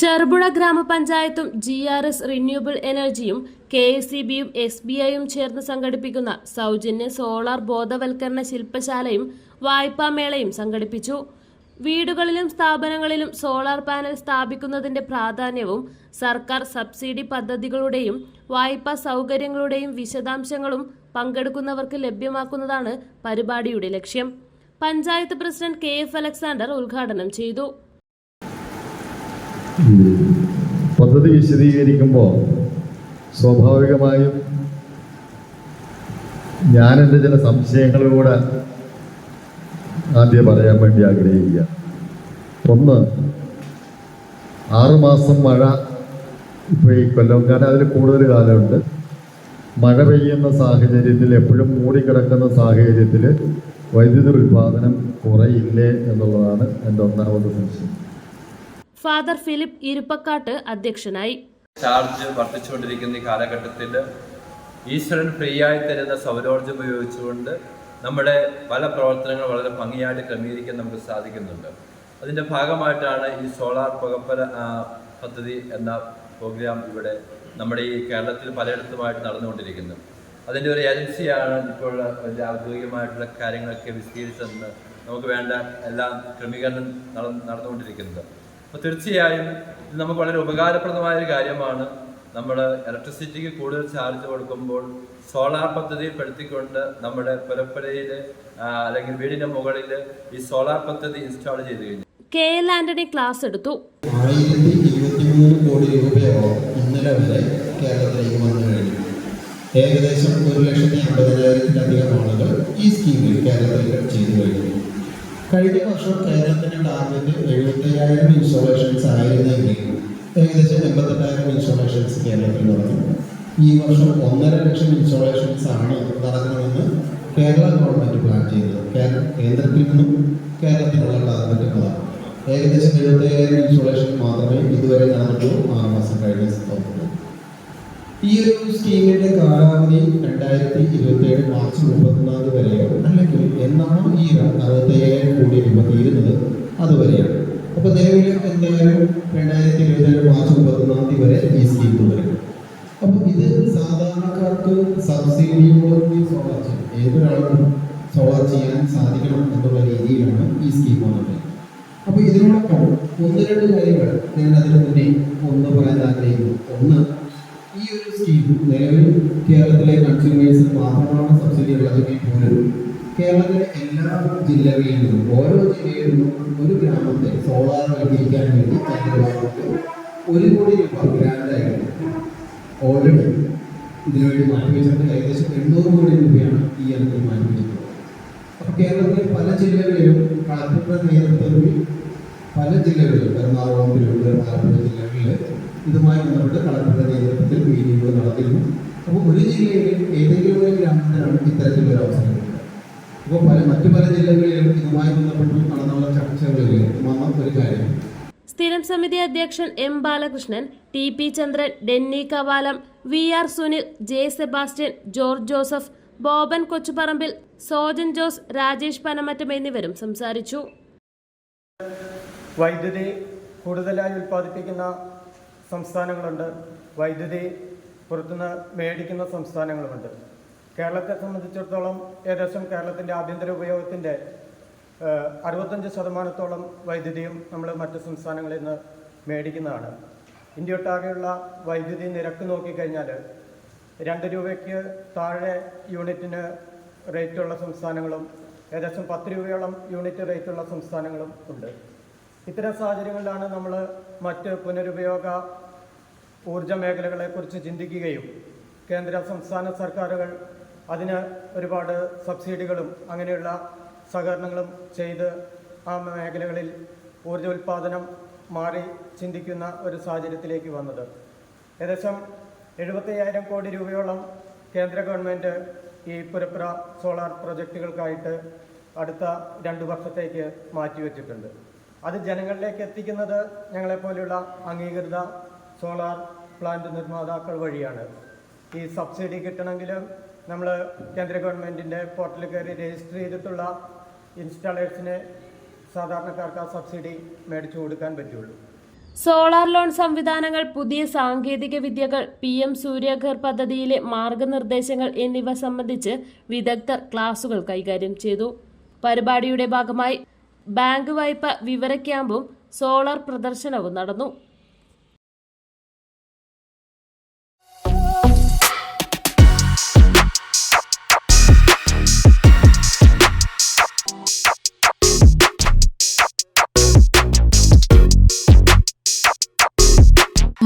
ചെറുപുഴ ഗ്രാമപഞ്ചായത്തും G R S renewable എനർജിയും K S E ബിയും എസ് ബി ഐയും ചേർന്ന് സംഘടിപ്പിക്കുന്ന സൗജന്യ സോളാർ ബോധവൽക്കരണ ശില്പശാലയും വായ്പാമേളയും സംഘടിപ്പിച്ചു. വീടുകളിലും സ്ഥാപനങ്ങളിലും സോളാർ പാനൽ സ്ഥാപിക്കുന്നതിന്റെ പ്രാധാന്യവും സർക്കാർ സബ്സിഡി പദ്ധതികളുടെയും വായ്പാ സൗകര്യങ്ങളുടെയും വിശദാംശങ്ങളും പങ്കെടുക്കുന്നവർക്ക് ലഭ്യമാക്കുന്നതാണ് പരിപാടിയുടെ ലക്ഷ്യം. Panchayat president K F Alexander ഉദ്ഘാടനം ചെയ്തു. പദ്ധതി വിശദീകരിക്കുമ്പോൾ സ്വാഭാവികമായും ഞാൻ എന്റെ ചില സംശയങ്ങളൂടെ ആദ്യം പറയാൻ വേണ്ടി ആഗ്രഹിക്കുക. ഒന്ന് ആറുമാസം മഴ ഇപ്പോൾ ഈ കൊല്ലം കാരണം അതിൽ കൂടുതൽ കാലമുണ്ട്. മഴ പെയ്യുന്ന സാഹചര്യത്തിൽ എപ്പോഴും മൂടിക്കിടക്കുന്ന സാഹചര്യത്തിൽ വൈദ്യുതി ഉൽപാദനം കുറയില്ലേ എന്നുള്ളതാണ് എന്റെ ഒന്നാമത് സംശയം. ഫാദർ ഫിലിപ്പ് ഇരുപ്പക്കാട്ട് അധ്യക്ഷനായി. ചാർജ് വർദ്ധിച്ചുകൊണ്ടിരിക്കുന്ന ഈ കാലഘട്ടത്തിൽ ഈശ്വരൻ ഫ്രീ ആയി തരുന്ന സൗരോർജം ഉപയോഗിച്ചുകൊണ്ട് നമ്മുടെ പല പ്രവർത്തനങ്ങളും വളരെ ഭംഗിയായിട്ട് ക്രമീകരിക്കാൻ നമുക്ക് സാധിക്കുന്നുണ്ട്. അതിന്റെ ഭാഗമായിട്ടാണ് ഈ സോളാർ പുകപ്പര പദ്ധതി എന്ന പ്രോഗ്രാം ഇവിടെ നമ്മുടെ ഈ കേരളത്തിൽ പലയിടത്തുമായിട്ട് നടന്നുകൊണ്ടിരിക്കുന്നത് അതിന്റെ ഒരു ഏജൻസിയാണ് ഇപ്പോൾ അതിന്റെ ഔദ്യോഗികമായിട്ടുള്ള കാര്യങ്ങളൊക്കെ വിശദീകരിച്ചെന്ന് നമുക്ക് വേണ്ട എല്ലാം ക്രമീകരണം നട- നടന്നുകൊണ്ടിരിക്കുന്നത് അപ്പോൾ തീർച്ചയായും ഇത് നമുക്ക് വളരെ ഉപകാരപ്രദമായ ഒരു കാര്യമാണ്. നമ്മൾ ഇലക്ട്രിസിറ്റിക്ക് കൂടുതൽ ചാർജ് കൊടുക്കുമ്പോൾ സോളാർ പദ്ധതിയിൽ പെടുത്തിക്കൊണ്ട് നമ്മുടെ പുരപ്പുരയിൽ അല്ലെങ്കിൽ വീടിന്റെ മുകളിൽ ഈ സോളാർ പദ്ധതി ഇൻസ്റ്റാൾ ചെയ്ത് കഴിഞ്ഞു. കെ എൽ ആന്റണി ക്ലാസ് എടുത്തു. ആയിരത്തി ഇരുപത്തിമൂന്ന് കോടി രൂപയോളം ഇന്നലെ വരെ കേരളത്തിലേക്ക് വന്നു കഴിഞ്ഞു ഏകദേശം ഒരു ലക്ഷത്തി അമ്പതിനായിരത്തിലധികം ആളുകൾ ഈ സ്കീമിൽ കേരളത്തിൽ ചെയ്തു കഴിഞ്ഞു. കഴിഞ്ഞ വർഷം കേരളത്തിന്റെ ടാർഗറ്റ് എഴുപത്തയ്യായിരം ഇൻസ്റ്റോളേഷൻസ് ആയിരുന്നെങ്കിൽ ഏകദേശം എൺപത്തെട്ടായിരം ഇൻസ്റ്റോളേഷൻസ് കേരളത്തിൽ നടന്നു. ഈ വർഷം ഒന്നര ലക്ഷം ഇൻസ്റ്റോളേഷൻസ് ആണ് നടക്കണമെന്ന് കേരള ഗവൺമെന്റ് പ്ലാൻ ചെയ്തത് കേന്ദ്രത്തിൽ നിന്നും കേരളത്തിനുള്ള ടാർഗറ്റ് അതാണ് ഏകദേശം എഴുപത്തയ്യായിരം ഇൻസ്റ്റോളേഷൻ മാത്രമേ ഇതുവരെ നടന്നിട്ടുള്ളൂ ആറ് മാസം കഴിഞ്ഞ സംഭവത്തിൽ ഈ ഒരു സ്കീമിന്റെ കാലാവധി രണ്ടായിരത്തി ഇരുപത്തി ഏഴ് മാർച്ച് മുപ്പത്തിനാല് വരെയോ? അല്ലെങ്കിൽ എന്നാണോ ഈ അറുപത്തയ്യായിരം കോടി രൂപ തീരുന്നത് അതുവരെയാണ് നിലവിൽ എന്തായാലും രണ്ടായിരത്തി ഇരുപത്തി ഏഴ് മാർച്ച് മുപ്പത്തൊന്നാം തീയതി വരെ ഈ സ്കീം തുടരും. അപ്പൊ ഇത് സാധാരണക്കാർക്ക് സബ്സിഡിയോടുകൂടി സോളാർ ചെയ്യും. ഏതൊരാൾക്കും സോളാർ ചെയ്യാൻ സാധിക്കണം എന്നുള്ള രീതിയിലാണ് ഈ സ്കീം വന്നത്. അപ്പൊ ഇതിനോടൊപ്പം ഒന്ന് രണ്ട് കാര്യങ്ങൾ ഞാൻ അതിനു മുന്നേ ഒന്ന് പറയാൻ ആഗ്രഹിക്കുന്നു. ഒന്ന് ഈ ഒരു സ്കീം നിലവിൽ കേരളത്തിലെ കൺസ്യൂമേഴ്സിന് മാത്രമാണ് സബ്സിഡി ഉള്ളതെങ്കിൽ പോലും കേരളത്തിലെ എല്ലാ ജില്ലകളിൽ നിന്നും ഓരോ ജില്ലയിലും ഒരു ഗ്രാമത്തെ സോളാർ വൈദ്യിക്കാൻ വേണ്ടി ഗവൺമെന്റ് ഒരു കോടി രൂപ ഗ്രാൻഡായിട്ട് ഓൾറെഡി ഇതിനുവേണ്ടി മാറ്റിവെച്ചിട്ടുണ്ട് ഏകദേശം എണ്ണൂറ് കോടി രൂപയാണ് ഈ യന്ത്രം മാറ്റിവെച്ചിട്ടുള്ളത് അപ്പോൾ കേരളത്തിലെ പല ജില്ലകളിലും കളക്ടറുടെ നേതൃത്വത്തിൽ പല ജില്ലകളിലും എറണാകുളം തിരുവനന്തപുരം ആലപ്പുഴ ജില്ലകളിൽ ഇതുമായി ബന്ധപ്പെട്ട് കളക്ടറുടെ നേതൃത്വത്തിൽ മീറ്റിംഗുകൾ നടത്തിയിരുന്നു. അപ്പോൾ ഒരു ജില്ലയിൽ ഏതെങ്കിലും ഒരു ഗ്രാമത്തിലാണ് ഇത്തരത്തിലൊരു അവസരം അപ്പോൾ പല മറ്റു പല ജില്ലകളിലും ഇതുമായി ബന്ധപ്പെട്ട് നടന്നുള്ള ചർച്ചകളിൽ വന്ന ഒരു കാര്യം. സ്ഥിരം സമിതി അധ്യക്ഷൻ M Balakrishnan T P Chandran Denny Kavalam V R Sunil J Sebastian George Joseph Boban Kochuparambil Sojan Jose Rajesh Panamattam എന്നിവരും സംസാരിച്ചു. വൈദ്യുതി കൂടുതലായി ഉൽപ്പാദിപ്പിക്കുന്ന സംസ്ഥാനങ്ങളുണ്ട്. വൈദ്യുതി പുറത്തുനിന്ന് മേടിക്കുന്ന സംസ്ഥാനങ്ങളുമുണ്ട്. കേരളത്തെ സംബന്ധിച്ചിടത്തോളം ഏകദേശം കേരളത്തിന്റെ ആഭ്യന്തര ഉപയോഗത്തിന്റെ അറുപത്തഞ്ച് ശതമാനത്തോളം വൈദ്യുതിയും നമ്മൾ മറ്റ് സംസ്ഥാനങ്ങളിൽ നിന്ന് മേടിക്കുന്നതാണ്. ഇന്ത്യയൊട്ടാകെയുള്ള വൈദ്യുതി നിരക്ക് നോക്കിക്കഴിഞ്ഞാൽ രണ്ട് രൂപയ്ക്ക് താഴെ യൂണിറ്റിന് റേറ്റുള്ള സംസ്ഥാനങ്ങളും ഏകദേശം പത്ത് രൂപയോളം യൂണിറ്റ് റേറ്റുള്ള സംസ്ഥാനങ്ങളും ഉണ്ട്. ഇത്തരം സാഹചര്യങ്ങളിലാണ് നമ്മൾ മറ്റ് പുനരുപയോഗ ഊർജ മേഖലകളെക്കുറിച്ച് ചിന്തിക്കുകയും കേന്ദ്ര സംസ്ഥാന സർക്കാരുകൾ അതിന് ഒരുപാട് സബ്സിഡികളും അങ്ങനെയുള്ള സഹകരണങ്ങളും ചെയ്ത് ആ മേഖലകളിൽ ഊർജ ഉൽപ്പാദനം മാറി ചിന്തിക്കുന്ന ഒരു സാഹചര്യത്തിലേക്ക് വന്നത്. ഏകദേശം എഴുപത്തയ്യായിരം കോടി രൂപയോളം കേന്ദ്ര ഗവൺമെന്റ് ഈ പുരപ്പുര സോളാർ പ്രൊജക്റ്റുകൾക്കായിട്ട് അടുത്ത രണ്ട് വർഷത്തേക്ക് മാറ്റിവെച്ചിട്ടുണ്ട്. അത് ജനങ്ങളിലേക്ക് എത്തിക്കുന്നത് ഞങ്ങളെപ്പോലെയുള്ള അംഗീകൃത സോളാർ പ്ലാന്റ് നിർമ്മാതാക്കൾ വഴിയാണ്. ഈ സബ്സിഡി കിട്ടണമെങ്കിൽ നമ്മൾ കേന്ദ്ര ഗവൺമെന്റിന്റെ പോർട്ടലിൽ കയറി രജിസ്റ്റർ ചെയ്തിട്ടുള്ള ഇൻസ്റ്റാളേഴ്സിന് സാധാരണക്കാർക്ക് ആ സബ്സിഡി മേടിച്ചു കൊടുക്കാൻ പറ്റുള്ളൂ. സോളാർ ലോൺ സംവിധാനങ്ങൾ പുതിയ സാങ്കേതിക വിദ്യകൾ പി എം സൂര്യഘർ പദ്ധതിയിലെ മാർഗനിർദ്ദേശങ്ങൾ എന്നിവ സംബന്ധിച്ച് വിദഗ്ധർ ക്ലാസുകൾ കൈകാര്യം ചെയ്തു. പരിപാടിയുടെ ഭാഗമായി ബാങ്ക് വായ്പ വിവര ക്യാമ്പും സോളാർ പ്രദർശനവും നടന്നു.